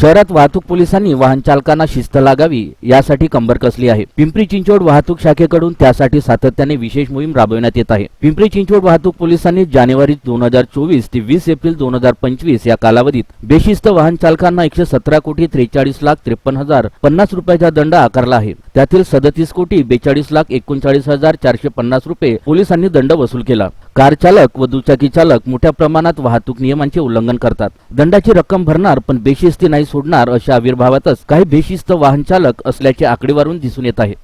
शहरात वाहतूक पोलिसांनी वाहन चालकांना शिस्त लागावी यासाठी कंबर कसली आहे? पिंपरी चिंचवड वाहतूक शाखेकडून त्यासाठी सातत्याने विशेष मोहीम राबविण्यात येत आहे. पिंपरी चिंचवड वाहतूक पोलिसांनी जानेवारी दोन हजार चोवीस ते वीस एप्रिल दोन हजार पंचवीस या कालावधीत बेशिस्त वाहन चालकांना एकशे सतरा कोटी त्रेचाळीस लाख त्रेपन्न हजार पन्नास रुपयाचा दंड आकारला आहे. त्यातील सदतीस कोटी बेचाळीस लाख एकोणचाळीस हजार चारशे पन्नास रुपये पोलिसांनी दंड वसूल केला. कार चालक व दुचाकी चालक मोठ्या प्रमाणात वाहतूक नियमांचे उल्लंघन करतात. दंडाची रक्कम भरणार पण बेशिस्ती नाही सोडणार अशा आविर्भावातच काही बेशिस्त वाहन चालक असल्याचे आकडेवारून दिसून येत आहे.